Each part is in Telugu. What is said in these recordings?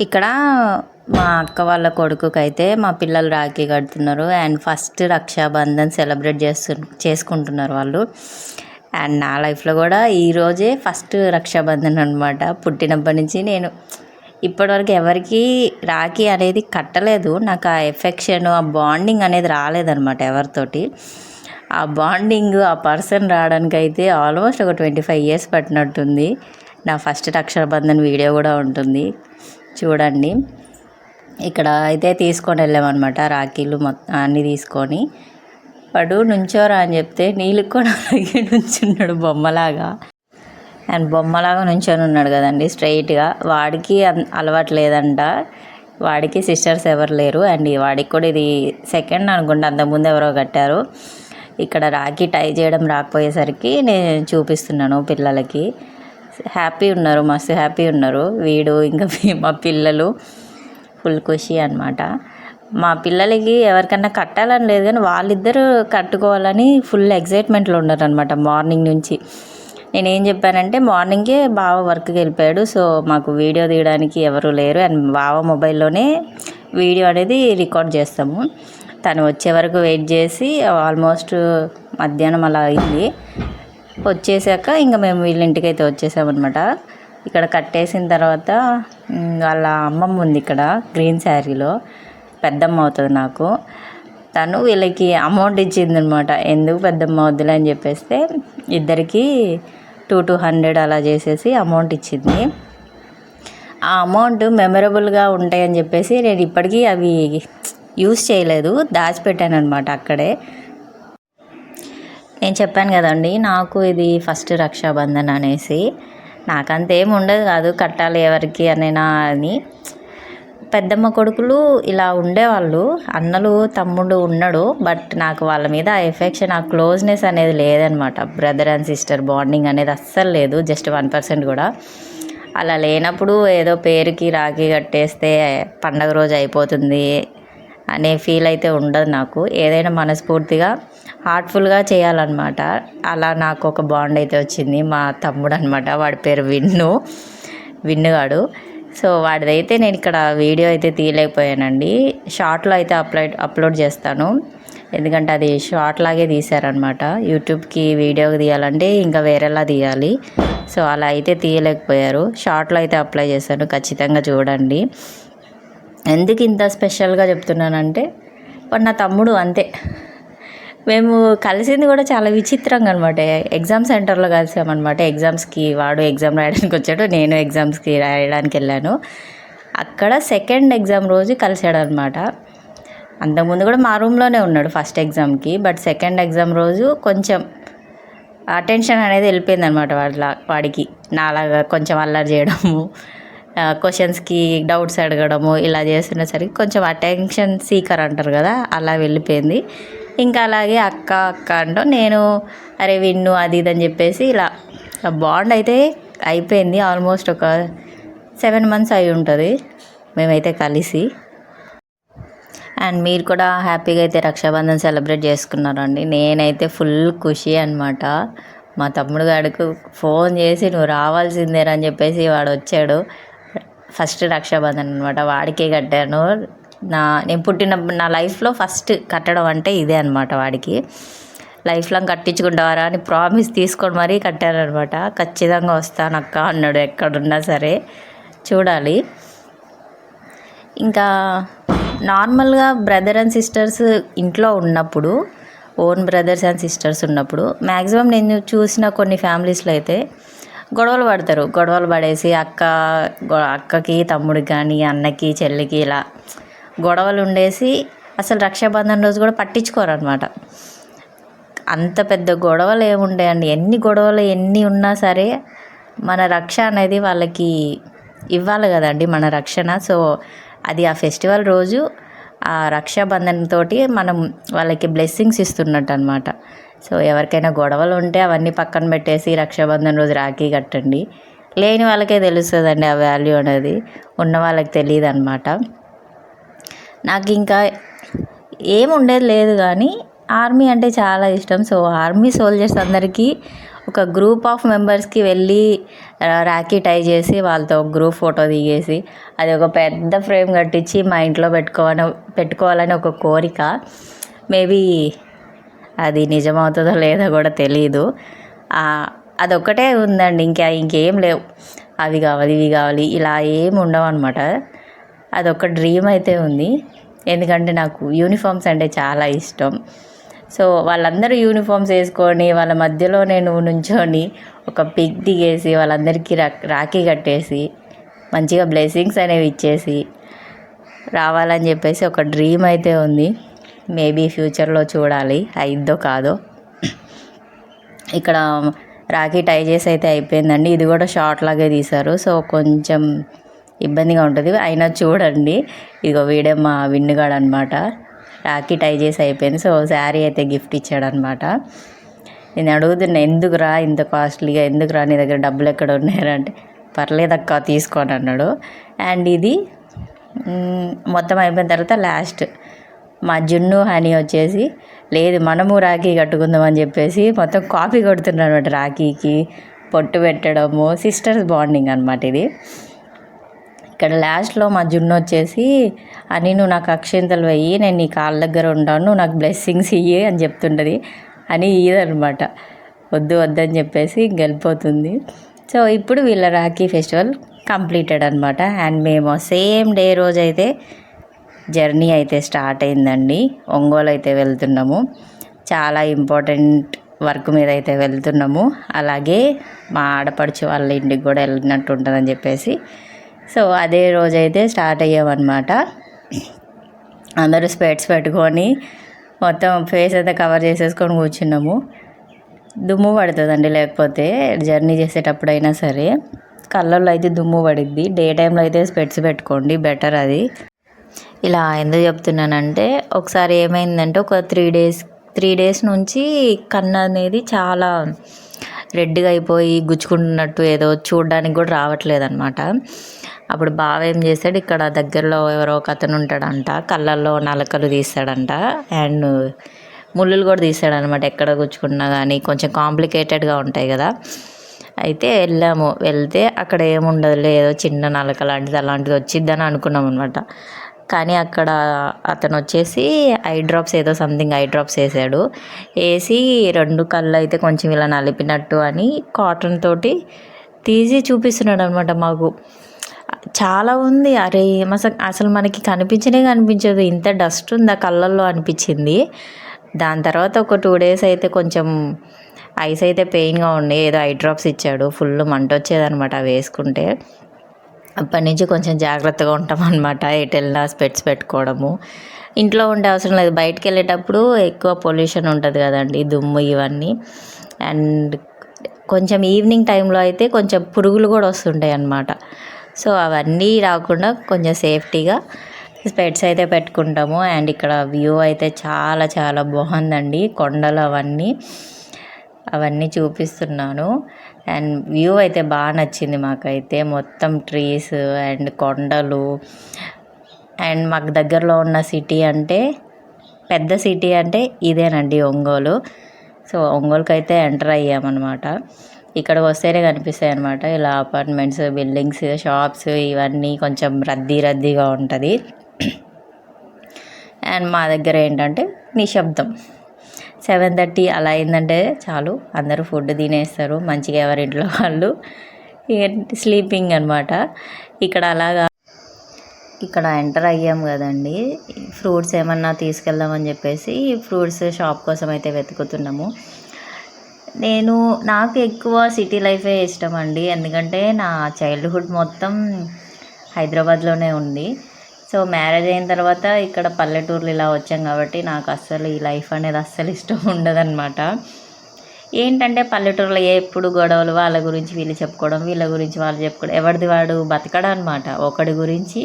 ఇక్కడ మా అక్క వాళ్ళ కొడుకుకైతే మా పిల్లలు రాఖీ కడుతున్నారు. అండ్ ఫస్ట్ రక్షాబంధన్ సెలబ్రేట్ చేస్తు చేసుకుంటున్నారు వాళ్ళు. అండ్ నా లైఫ్లో కూడా ఈరోజే ఫస్ట్ రక్షాబంధన్ అనమాట పుట్టినప్పటి నుంచి నేను ఇప్పటివరకు ఎవరికి రాఖీ అనేది కట్టలేదు. నాకు ఆ ఎఫెక్షన్ ఆ బాండింగ్ అనేది రాలేదనమాట ఎవరితోటి. ఆ బాండింగ్ ఆ పర్సన్ రావడానికి అయితే ఆల్మోస్ట్ ఒక ట్వంటీ ఫైవ్ ఇయర్స్ పట్టినట్టుంది. నా ఫస్ట్ రక్షాబంధన్ వీడియో కూడా ఉంటుంది. చూడండి. ఇక్కడ అయితే తీసుకొని వెళ్ళామన్నమాట రాఖీలు మొత్తం అన్నీ తీసుకొని. వాడు నుంచోరా అని చెప్తే నీళ్ళు కూడా అలాగే నుంచున్నాడు బొమ్మలాగా. అండ్ బొమ్మలాగా నుంచొని ఉన్నాడు కదండి స్ట్రైట్గా. వాడికి అలవాటు లేదంట వాడికి సిస్టర్స్ ఎవరు లేరు. అండ్ ఈ వాడికి కూడా ఇది సెకండ్ అనుకుంటా అంతకుముందు ఎవరో కట్టారు. ఇక్కడ రాఖీ టై చేయడం రాకపోయేసరికి నేను చూపిస్తున్నాను పిల్లలకి. హ్యాపీ ఉన్నారు మస్తు హ్యాపీ ఉన్నారు. వీడు ఇంకా మా పిల్లలు ఫుల్ ఖుషి అనమాట మా పిల్లలకి ఎవరికన్నా కట్టాలని లేదు కానీ వాళ్ళిద్దరూ కట్టుకోవాలని ఫుల్ ఎగ్జైట్మెంట్లో ఉన్నారు అనమాట మార్నింగ్ నుంచి. నేను ఏం చెప్పానంటే మార్నింగే బావ వర్క్కి వెళ్ళిపోయాడు సో మాకు వీడియో తీయడానికి ఎవరు లేరు. అండ్ బావ మొబైల్లోనే వీడియో అనేది రికార్డ్ చేస్తాము. తను వచ్చే వరకు వెయిట్ చేసి ఆల్మోస్ట్ మధ్యాహ్నం అలా అయింది. వచ్చేసాక ఇంకా మేము వీళ్ళింటికి అయితే వచ్చేసామన్నమాట. ఇక్కడ కట్టేసిన తర్వాత వాళ్ళ అమ్మమ్మ ఉంది ఇక్కడ గ్రీన్ శారీలో. పెద్దమ్మ అవుతుంది నాకు. తను వీళ్ళకి అమౌంట్ ఇచ్చింది అనమాట ఎందుకు పెద్దమ్మ వద్దులే? అని చెప్పేస్తే ఇద్దరికి టూ టూ హండ్రెడ్ అలా చేసేసి అమౌంట్ ఇచ్చింది. ఆ అమౌంట్ మెమరబుల్గా ఉంటాయని చెప్పేసి నేను ఇప్పటికీ అవి యూస్ చేయలేదు. దాచిపెట్టాను అనమాట అక్కడే. నేను చెప్పాను కదండి నాకు ఇది ఫస్ట్ రక్షాబంధన్ అనేసి. నాకంతేం ఉండదు కాదు కట్టాలి ఎవరికి అనేనా అని పెద్దమ్మ కొడుకులు ఇలా ఉండేవాళ్ళు అన్నలు తమ్ముడు ఉన్నాడు బట్ నాకు వాళ్ళ మీద ఆ ఎఫెక్షన్ ఆ క్లోజ్నెస్ అనేది లేదనమాట. బ్రదర్ అండ్ సిస్టర్ బాండింగ్ అనేది అస్సలు లేదు జస్ట్ వన్ పర్సెంట్ కూడా. అలా లేనప్పుడు ఏదో పేరుకి రాఖీ కట్టేస్తే పండగ రోజు అయిపోతుంది అనే ఫీల్ అయితే ఉండదు నాకు. ఏదైనా మనస్ఫూర్తిగా హార్ట్ఫుల్గా చేయాలన్నమాట. అలా నాకు ఒక బాండ్ అయితే వచ్చింది. మా తమ్ముడు అనమాట వాడి పేరు విన్ను. విన్నుగాడు సో వాడిదైతే నేను ఇక్కడ వీడియో అయితే తీయలేకపోయానండి. షార్ట్లో అయితే అప్లోడ్ అప్లోడ్ చేస్తాను. ఎందుకంటే అది షార్ట్ లాగే తీశారనమాట యూట్యూబ్కి వీడియో తీయాలంటే ఇంకా వేరేలా తీయాలి. సో అలా అయితే తీయలేకపోయారు. షార్ట్లో అయితే అప్లై చేశాను. ఖచ్చితంగా చూడండి. ఎందుకు ఇంత స్పెషల్గా చెప్తున్నానంటే నా తమ్ముడు అంతే. మేము కలిసింది కూడా చాలా విచిత్రంగా అనమాట ఎగ్జామ్ సెంటర్లో కలిసామన్నమాట. ఎగ్జామ్స్కి వాడు ఎగ్జామ్ రాయడానికి వచ్చాడు నేను ఎగ్జామ్స్కి రాయడానికి వెళ్ళాను. అక్కడ సెకండ్ ఎగ్జామ్ రోజు కలిసాడు అనమాట అంతకుముందు కూడా మా రూమ్లోనే ఉన్నాడు ఫస్ట్ ఎగ్జామ్కి బట్ సెకండ్ ఎగ్జామ్ రోజు కొంచెం అటెన్షన్ అనేది వెళ్ళిపోయింది అనమాట వాళ్ళ వాడికి. నాలాగా కొంచెం అల్లరి చేయడము క్వశ్చన్స్కి డౌట్స్ అడగడము ఇలా చేస్తున్న సరికి కొంచెం అటెన్షన్ సీకర్ అంటారు కదా అలా వెళ్ళిపోయింది. ఇంకా అలాగే అక్క అక్క అంటూ నేను అరే విన్ను అది ఇది అని చెప్పేసి ఇలా బాండ్ అయితే అయిపోయింది. ఆల్మోస్ట్ ఒక సెవెన్ మంత్స్ అయి ఉంటుంది. మేమైతే కలిసి. అండ్ మీరు కూడా హ్యాపీగా అయితే రక్షాబంధన్ సెలబ్రేట్ చేసుకున్నారండి. నేనైతే ఫుల్ ఖుషి అనమాట మా తమ్ముడు గారికి ఫోన్ చేసి నువ్వు రావాల్సిందేనని అని చెప్పేసి వాడు వచ్చాడు. ఫస్ట్ రక్షాబంధన్ అనమాట వాడికే కట్టాను. నా నేను పుట్టిన నా లైఫ్లో ఫస్ట్ కట్టడం అంటే ఇదే అనమాట వాడికి. లైఫ్ లాంగ్ కట్టించుకుంటావారా అని ప్రామిస్ తీసుకొని మరీ కట్టారనమాట ఖచ్చితంగా వస్తాను అక్క అన్నాడు ఎక్కడున్నా సరే. చూడాలి. ఇంకా నార్మల్గా బ్రదర్ అండ్ సిస్టర్స్ ఇంట్లో ఉన్నప్పుడు ఓన్ బ్రదర్స్ అండ్ సిస్టర్స్ ఉన్నప్పుడు మ్యాక్సిమం నేను చూసిన కొన్ని ఫ్యామిలీస్లో అయితే గొడవలు పడతారు. గొడవలు పడేసి అక్క అక్కకి తమ్ముడికి కానీ అన్నకి చెల్లికి ఇలా గొడవలు ఉండేసి అసలు రక్షాబంధన్ రోజు కూడా పట్టించుకోరు అనమాట అంత పెద్ద గొడవలు ఏముండేయండి ఎన్ని గొడవలు ఎన్ని ఉన్నా సరే మన రక్ష అనేది వాళ్ళకి ఇవ్వాలి కదండి మన రక్షణ. సో అది ఆ ఫెస్టివల్ రోజు ఆ రక్షాబంధన్ తోటి మనం వాళ్ళకి బ్లెస్సింగ్స్ ఇస్తున్నట్టు అనమాట సో ఎవరికైనా గొడవలు ఉంటే అవన్నీ పక్కన పెట్టేసి రక్షాబంధన్ రోజు రాఖీ కట్టండి. లేని వాళ్ళకే తెలుస్తుందండి ఆ వాల్యూ అనేది. ఉన్న వాళ్ళకి తెలియదు అనమాట నాకు ఇంకా ఏం ఉండేది లేదు కానీ ఆర్మీ అంటే చాలా ఇష్టం. సో ఆర్మీ సోల్జర్స్ అందరికీ ఒక గ్రూప్ ఆఫ్ మెంబర్స్కి వెళ్ళి రాఖీ టై చేసి వాళ్ళతో గ్రూప్ ఫోటో దిగేసి అది ఒక పెద్ద ఫ్రేమ్ కట్టించి మా ఇంట్లో పెట్టుకోవాలని పెట్టుకోవాలని ఒక కోరిక. మేబీ అది నిజమవుతుందో లేదో కూడా తెలియదు అదొక్కటే ఉందండి. ఇంకా ఇంకేం లేవు. అవి కావాలి ఇవి కావాలి ఇలా ఏం ఉండవు అనమాట అదొక డ్రీమ్ అయితే ఉంది. ఎందుకంటే నాకు యూనిఫామ్స్ అంటే చాలా ఇష్టం. సో వాళ్ళందరూ యూనిఫామ్స్ వేసుకొని వాళ్ళ మధ్యలో నేను నుంచొని ఒక పిక్ దిగేసి వాళ్ళందరికీ రా రాఖీ కట్టేసి మంచిగా బ్లెస్సింగ్స్ అనేవి ఇచ్చేసి రావాలని చెప్పేసి ఒక డ్రీమ్ అయితే ఉంది. మేబీ ఫ్యూచర్లో చూడాలి అయిద్దో కాదో. ఇక్కడ రాఖీ టై చేసి అయితే అయిపోయిందండి. ఇది కూడా షార్ట్ లాగే తీశారు. సో కొంచెం ఇబ్బందిగా ఉంటుంది. అయినా చూడండి. ఇదిగో వీడే మా విన్నుగాడు అనమాట రాఖీ టై చేసి అయిపోయింది. సో శారీ అయితే గిఫ్ట్ ఇచ్చాడనమాట. నేను అడుగుతున్నా ఎందుకురా ఇంత కాస్ట్లీగా? ఎందుకురా నీ దగ్గర డబ్బులు ఎక్కడ ఉన్నాయంటే పర్లేదక్క తీసుకోని అన్నాడు. అండ్ ఇది మొత్తం అయిపోయిన తర్వాత లాస్ట్. మా జున్ను హనీ వచ్చేసి లేదు మనము రాఖీ కట్టుకుందాం అని చెప్పేసి మొత్తం కాపీ కొడుతున్నారు అనమాట రాఖీకి. పొట్టు పెట్టడము సిస్టర్స్ బాండింగ్ అనమాట ఇది. ఇక్కడ లాస్ట్లో మా జున్ను వచ్చేసి అని నువ్వు నాకు అక్షింతలు వెయ్యి నేను నీ కాళ్ళ దగ్గర ఉంటాను నువ్వు నాకు బ్లెస్సింగ్స్ ఇయ్యి అని చెప్తుంటుంది. అని ఇయ్యదనమాట వద్దు వద్దని చెప్పేసి గెలిపోతుంది. సో ఇప్పుడు వీళ్ళ రాఖీ ఫెస్టివల్ కంప్లీటెడ్ అనమాట అండ్ మేము సేమ్ డే రోజు అయితే జర్నీ అయితే స్టార్ట్ అయిందండి. ఒంగోలు అయితే వెళ్తున్నాము. చాలా ఇంపార్టెంట్ వర్క్ మీద అయితే వెళ్తున్నాము. అలాగే మా ఆడపడుచు వాళ్ళ ఇంటికి కూడా వెళ్ళినట్టు ఉంటుందని చెప్పేసి సో అదే రోజైతే స్టార్ట్ అయ్యామన్నమాట. అందరూ స్పెట్స్ పెట్టుకొని మొత్తం ఫేస్ అయితే కవర్ చేసేసుకొని కూర్చున్నాము. దుమ్ము పడుతుందండి లేకపోతే జర్నీ చేసేటప్పుడైనా సరే. కళ్ళల్లో అయితే దుమ్ము పడిద్ది. డే టైంలో అయితే స్పెట్స్ పెట్టుకోండి బెటర్ అది. ఇలా ఎందుకు చెప్తున్నానంటే ఒకసారి ఏమైందంటే ఒక త్రీ డేస్ త్రీ డేస్ నుంచి కన్ను అనేది చాలా రెడ్గా అయిపోయి గుచ్చుకుంటున్నట్టు ఏదో చూడడానికి కూడా రావట్లేదు అనమాట అప్పుడు బావ ఏం చేశాడు ఇక్కడ దగ్గరలో ఎవరో ఒక అతను ఉంటాడంట కళ్ళల్లో నలకలు తీస్తాడంట అండ్ ముళ్ళులు కూడా తీసాడు అనమాట ఎక్కడ గుచ్చుకున్నా కానీ కొంచెం కాంప్లికేటెడ్గా ఉంటాయి కదా. అయితే వెళ్ళాము వెళ్తే అక్కడ ఏముండదులే ఏదో చిన్న నలక లాంటిది అలాంటిది వచ్చిద్దని అనుకున్నాం అనమాట కానీ అక్కడ అతను వచ్చేసి ఐ డ్రాప్స్ ఏదో సంథింగ్ ఐ డ్రాప్స్ వేసాడు. వేసి రెండు కళ్ళు అయితే కొంచెం ఇలా నలిపినట్టు అని కాటన్ తోటి తీసి చూపిస్తున్నాడు అనమాట మాకు. చాలా ఉంది. అరే అసలు అసలు మనకి కనిపించనే కనిపించదు. ఇంత డస్ట్ ఉందా కళ్ళల్లో అనిపించింది. దాని తర్వాత ఒక టూ డేస్ అయితే కొంచెం ఐస్ అయితే పెయిన్గా ఉండి. ఏదో ఐ డ్రాప్స్ ఇచ్చాడు. ఫుల్ మంట వచ్చేదనమాట అవి వేసుకుంటే. అప్పటి నుంచి కొంచెం జాగ్రత్తగా ఉంటాం అనమాట ఎటు వెళ్ళినా స్పెట్స్ పెట్టుకోవడము. ఇంట్లో ఉండే అవసరం లేదు. బయటకు వెళ్ళేటప్పుడు ఎక్కువ పొల్యూషన్ ఉంటుంది కదండి. దుమ్ము ఇవన్నీ. అండ్ కొంచెం ఈవినింగ్ టైంలో అయితే కొంచెం పురుగులు కూడా వస్తుంటాయి అన్నమాట సో అవన్నీ రాకుండా కొంచెం సేఫ్టీగా స్పెట్స్ అయితే పెట్టుకుంటాము. అండ్ ఇక్కడ వ్యూ అయితే చాలా చాలా బాగుందండి. కొండలు అవన్నీ అవన్నీ చూపిస్తున్నాను. అండ్ వ్యూ అయితే బాగా నచ్చింది మాకైతే. మొత్తం ట్రీస్ అండ్ కొండలు. అండ్ మాకు దగ్గరలో ఉన్న సిటీ అంటే పెద్ద సిటీ అంటే ఇదేనండి ఒంగోలు. సో ఒంగోలుకి అయితే ఎంటర్ అయ్యామన్నమాట. ఇక్కడ వస్తేనే కనిపిస్తాయి అనమాట ఇలా అపార్ట్మెంట్స్ బిల్డింగ్స్ షాప్స్ ఇవన్నీ కొంచెం రద్దీ రద్దీగా ఉంటుంది. అండ్ మా దగ్గర ఏంటంటే నిశ్శబ్దం. సెవెన్ థర్టీ అలా అయిందంటే చాలు. అందరూ ఫుడ్ తినేస్తారు. మంచిగా ఎవరింట్లో వాళ్ళు స్లీపింగ్ అనమాట ఇక్కడ అలాగా ఇక్కడ ఎంటర్ అయ్యాం కదండి. ఫ్రూట్స్ ఏమన్నా తీసుకెళ్దామని చెప్పేసి ఫ్రూట్స్ షాప్ కోసం అయితే వెతుకుతున్నాము. నేను నాకు ఎక్కువ సిటీ లైఫే ఇష్టం అండి ఎందుకంటే నా చైల్డ్హుడ్ మొత్తం హైదరాబాద్లోనే ఉంది. సో మ్యారేజ్ అయిన తర్వాత ఇక్కడ పల్లెటూర్లు ఇలా వచ్చాం కాబట్టి నాకు అస్సలు ఈ లైఫ్ అనేది అస్సలు ఇష్టం ఉండదన్నమాట. ఏంటంటే పల్లెటూరులో ఎప్పుడు గొడవలు వాళ్ళ గురించి వీళ్ళు చెప్పుకోవడం వీళ్ళ గురించి వాళ్ళు చెప్పుకోవడం ఎవరిది వాడు బతకడం అనమాట ఒకడి గురించి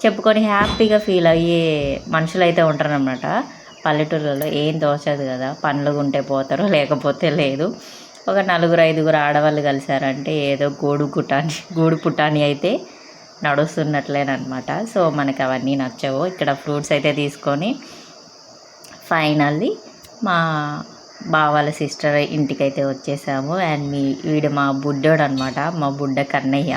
చెప్పుకొని హ్యాపీగా ఫీల్ అయ్యే మనుషులు అయితే ఉంటారనమాట పల్లెటూరులలో ఏం తోచదు కదా. పనులు ఉంటే పోతారు లేకపోతే లేదు. ఒక నలుగురు ఐదుగురు ఆడవాళ్ళు కలిసారంటే ఏదో గోడు కుటాని గూడు పుటాని అయితే నడుస్తున్నట్లేనమాట సో మనకు అవన్నీ నచ్చవు. ఇక్కడ ఫ్రూట్స్ అయితే తీసుకొని ఫైనల్లీ మా బావాల సిస్టర్ ఇంటికి అయితే వచ్చేసాము. అండ్ మీ వీడు మా బుడ్డోడు అనమాట మా బుడ్డ కన్నయ్య.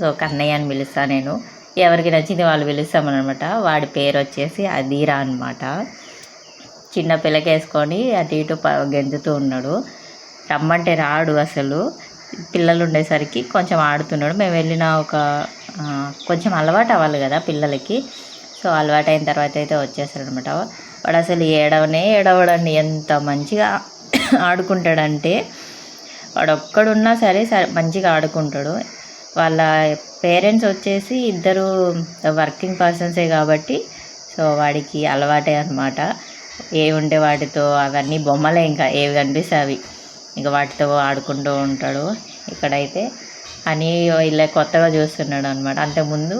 సో కన్నయ్య అని పిలుస్తా నేను. ఎవరికి నచ్చింది వాళ్ళు పిలుస్తామన్నమాట వాడి పేరు వచ్చేసి అదీరా అనమాట చిన్న పిల్లకేసుకొని అటు ఇటు గెంతుతూ ఉన్నాడు. రమ్మంటే రాడు అసలు. పిల్లలు ఉండేసరికి కొంచెం ఆడుతున్నాడు. మేము వెళ్ళిన ఒక కొంచెం అలవాటు అవ్వాలి కదా పిల్లలకి. సో అలవాటు అయిన తర్వాత అయితే వచ్చేస్తాడు అనమాట వాడు అసలు ఏడవనే ఏడవడండి. ఎంత మంచిగా ఆడుకుంటాడంటే వాడు ఒక్కడున్నా సరే సరే మంచిగా ఆడుకుంటాడు. వాళ్ళ పేరెంట్స్ వచ్చేసి ఇద్దరు వర్కింగ్ పర్సన్సే కాబట్టి సో వాడికి అలవాటే అనమాట ఏ ఉంటే వాటితో అవన్నీ బొమ్మలే ఇంకా ఏవి కనిపిస్తే అవి. ఇంకా వాటితో ఆడుకుంటూ ఉంటాడు. ఇక్కడైతే అని ఇలా కొత్తగా చూస్తున్నాడు అనమాట అంతకుముందు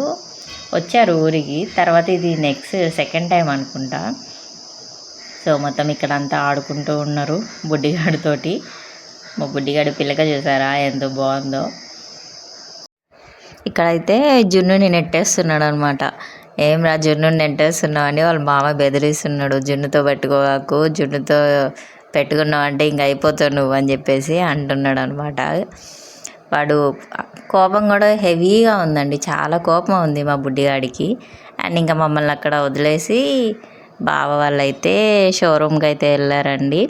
వచ్చారు ఊరికి తర్వాత ఇది నెక్స్ట్ సెకండ్ టైం అనుకుంటా. సో మొత్తం ఇక్కడ అంతా ఆడుకుంటూ ఉన్నారు బుడ్డిగాడితోటి. మా బుడ్డిగాడు పిల్లక చూసారా ఎంత బాగుందో. ఇక్కడైతే జున్నుని నెట్టేస్తున్నాడు అనమాట ఏం రా జున్నుని నెట్టేస్తున్నావు అని వాళ్ళ మామ బెదిరిస్తున్నాడు. జున్నుతో పెట్టుకోవాకు జున్నుతో పెట్టుకున్నావు అంటే ఇంక అయిపోతావు నువ్వు అని చెప్పేసి అంటున్నాడు అనమాట వాడు కోపం కూడా హెవీగా ఉందండి. చాలా కోపం ఉంది మా బుడ్డిగాడికి. అండ్ ఇంకా మమ్మల్ని అక్కడ వదిలేసి బావ వాళ్ళైతే షోరూమ్కి అయితే వెళ్ళారండి.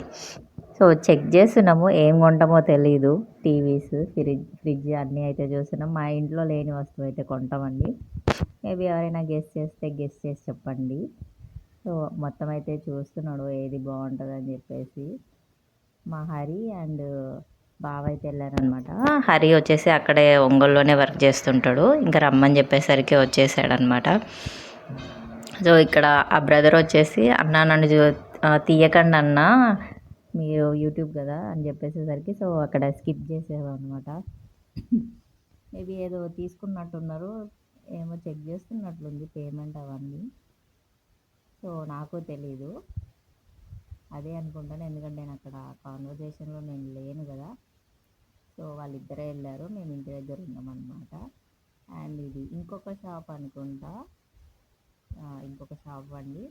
సో చెక్ చేస్తున్నాము. ఏం కొంటామో తెలీదు. టీవీస్ ఫ్రిడ్జ్ ఫ్రిడ్జ్ అన్నీ అయితే చూస్తున్నాం. మా ఇంట్లో లేని వస్తువు అయితే కొంటామండి. మేబీ ఎవరైనా గెస్ట్ చేస్తే గెస్ట్ చేసి చెప్పండి. సో మొత్తం అయితే చూస్తున్నాడు ఏది బాగుంటుంది అని చెప్పేసి. మా హరి అండ్ బావ అయితే వెళ్ళారనమాట హరి వచ్చేసి అక్కడే ఒంగోలులోనే వర్క్ చేస్తుంటాడు. ఇంకా రమ్మని చెప్పేసరికి వచ్చేసాడనమాట. సో ఇక్కడ ఆ బ్రదర్ వచ్చేసి అన్న నన్ను చూ- తీయకండి అన్న మీరు యూట్యూబ్ కదా అని చెప్పేసేసరికి సో అక్కడ స్కిప్ చేసేవన్నమాట. అనమాట మేబీ ఏదో తీసుకున్నట్టున్నారు ఏమో చెక్ చేస్తున్నట్లుంది పేమెంట్ అవన్నీ. సో నాకు తెలీదు. అదే అనుకుంటాను ఎందుకంటే నేను అక్కడ కాన్వర్జేషన్లో నేను లేను కదా. సో వాళ్ళిద్దరే వెళ్ళారు మేము ఇంటి దగ్గర ఉన్నామన్నమాట. అనమాట అండ్ ఇది ఇంకొక షాప్ అనుకుంటా. ఇంకొక షాప్ అండి.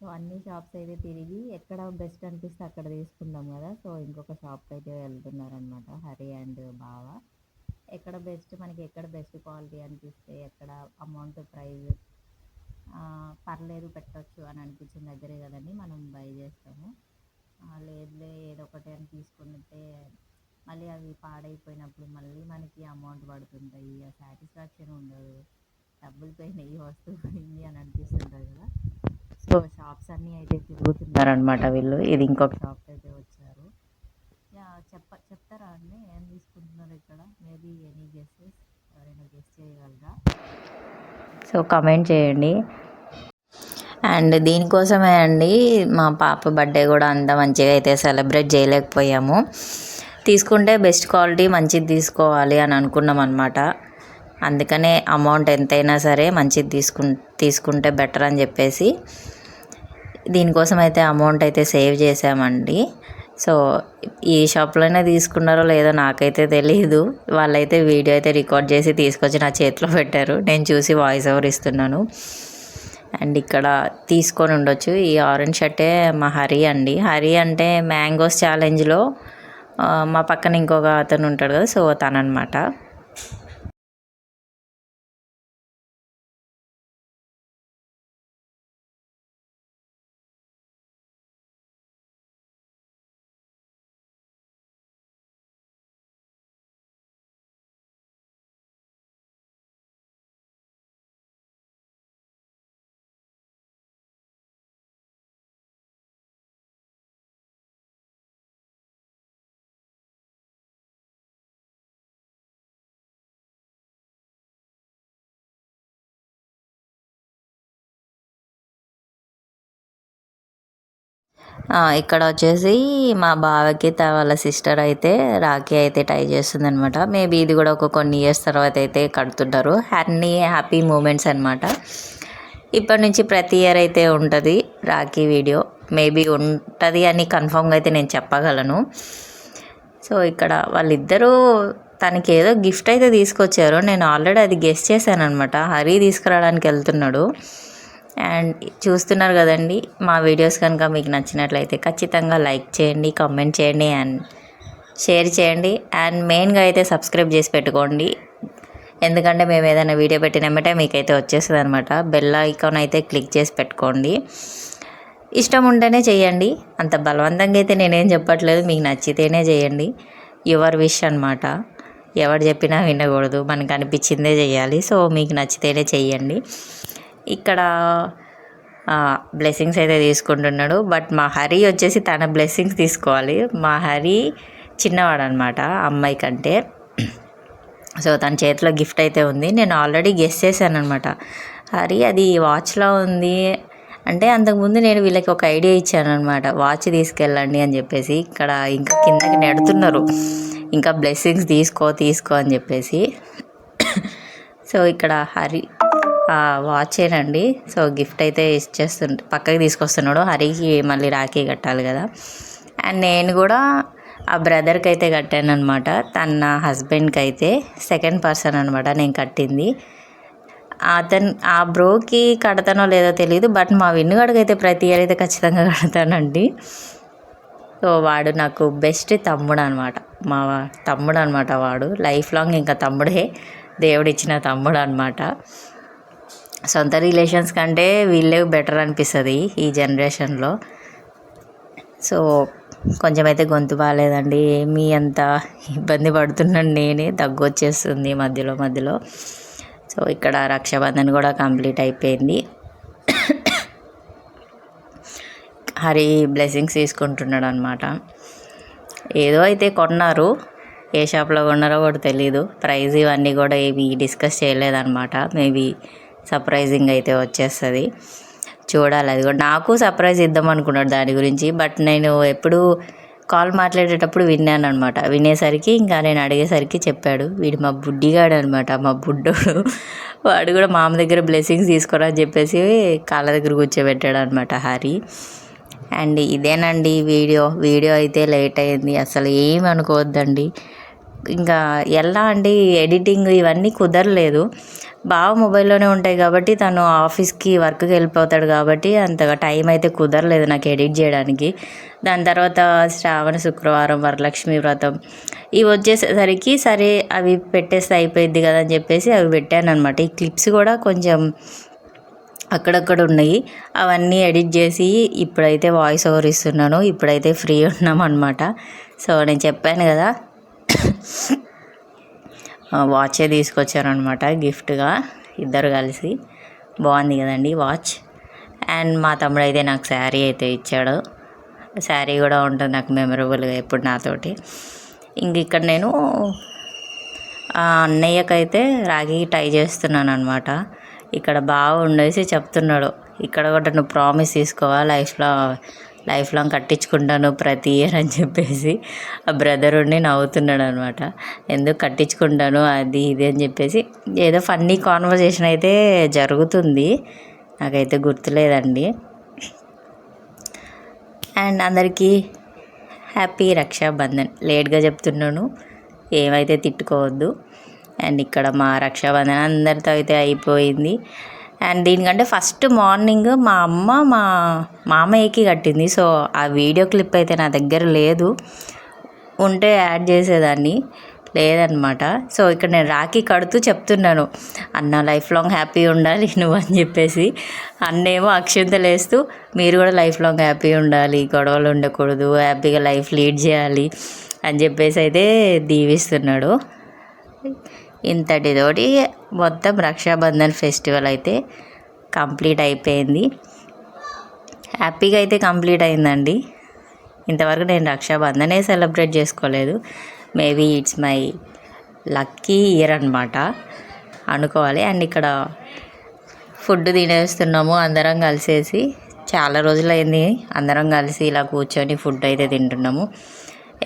సో అన్ని షాప్స్ అయితే తిరిగి ఎక్కడ బెస్ట్ అనిపిస్తే అక్కడ తీసుకుందాం కదా. సో ఇంకొక షాప్కి అయితే వెళ్తున్నారనమాట హరి అండ్ బావ. ఎక్కడ బెస్ట్ మనకి ఎక్కడ బెస్ట్ క్వాలిటీ అనిపిస్తే ఎక్కడ అమౌంట్ ప్రైస్ పర్లేదు పెట్టొచ్చు అని అనిపించిన దగ్గరే కదండి మనం బై చేస్తాము. లేదులే ఏదో ఒకటి అని తీసుకుంటే మళ్ళీ అవి పాడైపోయినప్పుడు మళ్ళీ మనకి అమౌంట్ పడుతుంటాయి ఆ సాటిస్ఫాక్షన్ ఉండదు డబ్బులు పోయినాయి వస్తువు పోయింది అని అనిపిస్తుంటుంది కదా. సో షాప్స్ అన్నీ అయితే తిరుగుతున్నారనమాట వీళ్ళు. ఇది ఇంకొక షాప్ అయితే వచ్చారు. చెప్ప చెప్తారా అండి? ఏం తీసుకుంటున్నారు ఇక్కడ? Maybe any guesses? ఎవరైనా గెస్ట్ చేయగలరా? సో కమెంట్ చేయండి. అండ్ దీనికోసమే అండి మా పాప బర్త్డే కూడా అంత మంచిగా అయితే సెలబ్రేట్ చేయలేకపోయాము. తీసుకుంటే బెస్ట్ క్వాలిటీ మంచిది తీసుకోవాలి అని అనుకున్నాం అనమాట అందుకనే అమౌంట్ ఎంతైనా సరే మంచిది తీసుకు తీసుకుంటే బెటర్ అని చెప్పేసి దీనికోసం అయితే అమౌంట్ అయితే సేవ్ చేసామండి సో ఈ షాప్లోనే తీసుకున్నారో లేదో నాకైతే తెలియదు వాళ్ళైతే వీడియో అయితే రికార్డ్ చేసి తీసుకొచ్చి నా చేతిలో పెట్టారు. నేను చూసి వాయిస్ ఓవర్ ఇస్తున్నాను. అండ్ ఇక్కడ తీసుకొని ఉండొచ్చు. ఈ ఆరెంజ్ షర్టే మా హరి అండి. హరి అంటే మ్యాంగోస్ ఛాలెంజ్లో మా పక్కన ఇంకొక అతను ఉంటాడు కదా సో తననమాట ఇక్కడ వచ్చేసి మా బావకి త- వాళ్ళ సిస్టర్ అయితే రాఖీ అయితే టై చేస్తుంది అనమాట మేబీ ఇది కూడా ఒక కొన్ని ఇయర్స్ తర్వాత అయితే కడుతుంటారు. అన్ని హ్యాపీ మూమెంట్స్ అనమాట ఇప్పటి నుంచి ప్రతి ఇయర్ అయితే ఉంటుంది రాఖీ వీడియో మేబీ ఉంటుంది అని కన్ఫామ్గా అయితే నేను చెప్పగలను. సో ఇక్కడ వాళ్ళిద్దరూ తనకి ఏదో గిఫ్ట్ అయితే తీసుకొచ్చారు. నేను ఆల్రెడీ అది గెస్ట్ చేశాను అనమాట హరి తీసుకురావడానికి వెళ్తున్నాడు. అండ్ చూస్తున్నారు కదండి మా వీడియోస్ కనుక మీకు నచ్చినట్లయితే ఖచ్చితంగా లైక్ చేయండి కామెంట్ చేయండి అండ్ షేర్ చేయండి. అండ్ మెయిన్గా అయితే సబ్స్క్రైబ్ చేసి పెట్టుకోండి. ఎందుకంటే మేము ఏదైనా వీడియో పెట్టినమ్మటే మీకైతే వచ్చేస్తుంది అనమాట బెల్ ఐకాన్ అయితే క్లిక్ చేసి పెట్టుకోండి. ఇష్టం ఉంటేనే చేయండి. అంత బలవంతంగా అయితే నేనేం చెప్పట్లేదు. మీకు నచ్చితేనే చేయండి. యువర్ విష్ అనమాట ఎవరు చెప్పినా వినకూడదు. మనకు అనిపించిందే చేయాలి. సో మీకు నచ్చితేనే చేయండి. ఇక్కడ బ్లెస్సింగ్స్ అయితే తీసుకుంటున్నాడు. బట్ మా హరి వచ్చేసి తన బ్లెస్సింగ్స్ తీసుకోవాలి. మా హరి చిన్నవాడు అనమాట అమ్మాయి కంటే. సో తన చేతిలో గిఫ్ట్ అయితే ఉంది. నేను ఆల్రెడీ గెస్ చేశాను అనమాట హరి అది వాచ్లో ఉంది? అంటే అంతకుముందు నేను వీళ్ళకి ఒక ఐడియా ఇచ్చాను అనమాట వాచ్ తీసుకెళ్ళండి అని చెప్పేసి ఇక్కడ ఇంకా కిందకి నెడుతున్నారు. ఇంకా బ్లెస్సింగ్స్ తీసుకో తీసుకో అని చెప్పేసి. సో ఇక్కడ హరి వాచేనండి సో గిఫ్ట్ అయితే ఇచ్చేస్తుంటే పక్కకి తీసుకొస్తున్నాడు. హరికి మళ్ళీ రాఖీ కట్టాలి కదా. అండ్ నేను కూడా ఆ బ్రదర్కి అయితే కట్టాను అనమాట తన హస్బెండ్కి అయితే సెకండ్ పర్సన్ అనమాట నేను కట్టింది. అతను ఆ బ్రోకి కడతానో లేదో తెలియదు బట్ మా విన్నుగాడికి అయితే ప్రతి ఇయర్ అయితే ఖచ్చితంగా కడతానండి. సో వాడు నాకు బెస్ట్ తమ్ముడు అనమాట మా తమ్ముడు అనమాట వాడు. లైఫ్ లాంగ్ ఇంకా తమ్ముడే. దేవుడిచ్చిన తమ్ముడు అనమాట సొంత రిలేషన్స్ కంటే వీళ్ళే బెటర్ అనిపిస్తుంది ఈ జనరేషన్లో. సో కొంచెం అయితే గొంతు బాగాలేదండి. మీ అంత ఇబ్బంది పడుతున్నాను నేనే దగ్గు వచ్చేస్తుంది మధ్యలో మధ్యలో. సో ఇక్కడ రక్షాబంధన్ కూడా కంప్లీట్ అయిపోయింది. హరి బ్లెస్సింగ్స్ తీసుకుంటున్నాడు అనమాట ఏదో అయితే కొన్నారు. ఏ షాప్లో కొన్నారో కూడా తెలీదు. ప్రైజ్ ఇవన్నీ కూడా ఏవి డిస్కస్ చేయలేదన్నమాట మేబీ సర్ప్రైజింగ్ అయితే వచ్చేస్తుంది. చూడాలి అది కూడా నాకు సర్ప్రైజ్ ఇద్దాం అనుకున్నాడు దాని గురించి బట్ నేను ఎప్పుడు కాల్ మాట్లాడేటప్పుడు విన్నాను అనమాట వినేసరికి ఇంకా నేను అడిగేసరికి చెప్పాడు. వీడు మా బుడ్డిగాడు అనమాట మా బుడ్డోడు. వాడు కూడా మామ దగ్గర బ్లెస్సింగ్స్ తీసుకోరా అని చెప్పేసి కాళ్ళ దగ్గర కూర్చోబెట్టాడు అనమాట హరి. అండ్ ఇదేనండి వీడియో. వీడియో అయితే లేట్ అయింది అసలు ఏమి అనుకోవద్దండి. ఇంకా ఎలా అండి ఎడిటింగ్ ఇవన్నీ కుదరలేదు. బావ మొబైల్లోనే ఉంటాయి కాబట్టి తను ఆఫీస్కి వర్క్కి వెళ్ళిపోతాడు కాబట్టి అంతగా టైం అయితే కుదరలేదు నాకు ఎడిట్ చేయడానికి. దాని తర్వాత శ్రావణ శుక్రవారం వరలక్ష్మి వ్రతం ఇవి వచ్చేసరికి సరే అవి పెట్టేస్తే అయిపోయింది కదా అని చెప్పేసి అవి పెట్టాను అనమాట ఈ క్లిప్స్ కూడా కొంచెం అక్కడక్కడ ఉన్నాయి. అవన్నీ ఎడిట్ చేసి ఇప్పుడైతే వాయిస్ ఓవర్ ఇస్తున్నాను. ఇప్పుడైతే ఫ్రీ ఉన్నాం అనమాట సో నేను చెప్పాను కదా. వాచే తీసుకొచ్చారనమాట గిఫ్ట్గా ఇద్దరు కలిసి. బాగుంది కదండి వాచ్ అండ్ మా తమ్ముడు అయితే నాకు శారీ అయితే ఇచ్చాడు. శారీ కూడా ఉంటుంది నాకు మెమరబుల్గా ఎప్పుడు నాతోటి. ఇంక ఇక్కడ నేను అన్నయ్యకైతే రాగి టై చేస్తున్నాను అనమాట ఇక్కడ బాగా ఉండేసి చెప్తున్నాడు ఇక్కడ కూడా నువ్వు ప్రామిస్ తీసుకోవా లైఫ్లో లైఫ్ లాంగ్ కట్టించుకుంటాను ప్రతి ఇయర్ అని చెప్పేసి ఆ బ్రదర్ ఉండి నవ్వుతున్నాడు అనమాట ఎందుకు కట్టించుకుంటాను అది ఇది అని చెప్పేసి ఏదో ఫన్నీ కాన్వర్జేషన్ అయితే జరుగుతుంది. నాకైతే గుర్తులేదండి. అండ్ అందరికీ హ్యాపీ రక్షాబంధన్. లేట్గా చెప్తున్నాను ఏమైతే తిట్టుకోవద్దు. అండ్ ఇక్కడ మా రక్షాబంధన్ అందరితో అయితే అయిపోయింది. అండ్ దీనికంటే ఫస్ట్ మార్నింగ్ మా అమ్మ మా మామయ్యకి కట్టింది. సో ఆ వీడియో క్లిప్ అయితే నా దగ్గర లేదు. ఉంటే యాడ్ చేసేదాన్ని. లేదనమాట సో ఇక్కడ నేను రాఖీ కడుతూ చెప్తున్నాను. అన్న లైఫ్ లాంగ్ హ్యాపీ ఉండాలి నువ్వు అని చెప్పేసి. అన్నేమో అక్షంత వేస్తూ మీరు కూడా లైఫ్ లాంగ్ హ్యాపీ ఉండాలి. గొడవలు ఉండకూడదు. హ్యాపీగా లైఫ్ లీడ్ చేయాలి అని చెప్పేసి అయితే దీవిస్తున్నాడు. ఇంతటితోటి మొత్తం రక్షాబంధన్ ఫెస్టివల్ అయితే కంప్లీట్ అయిపోయింది. హ్యాపీగా అయితే కంప్లీట్ అయిందండి. ఇంతవరకు నేను రక్షాబంధనే సెలబ్రేట్ చేసుకోలేదు. Maybe it's my lucky year అనమాట అనుకోవాలి. అండ్ ఇక్కడ ఫుడ్ తినేస్తున్నాము. అందరం కలిసేసి చాలా రోజులైంది. అందరం కలిసి ఇలా కూర్చొని ఫుడ్ అయితే తింటున్నాము.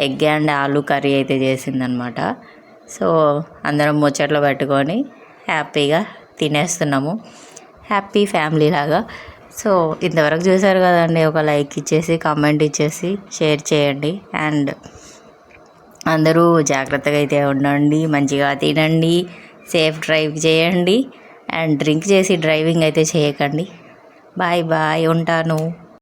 ఎగ్ అండ్ ఆలు కర్రీ అయితే చేసిందనమాట సో అందరం ముచ్చట్లు పెట్టుకొని హ్యాపీగా తినేస్తున్నాము. హ్యాపీ ఫ్యామిలీ లాగా. సో ఇంతవరకు చూసారు కదండి ఒక లైక్ ఇచ్చేసి కామెంట్ ఇచ్చేసి షేర్ చేయండి. అండ్ అందరూ జాగ్రత్తగా అయితే ఉండండి మంచిగా తినండి సేఫ్ డ్రైవ్ చేయండి. అండ్ డ్రింక్ చేసి డ్రైవింగ్ అయితే చేయకండి. బాయ్ బాయ్ ఉంటాను.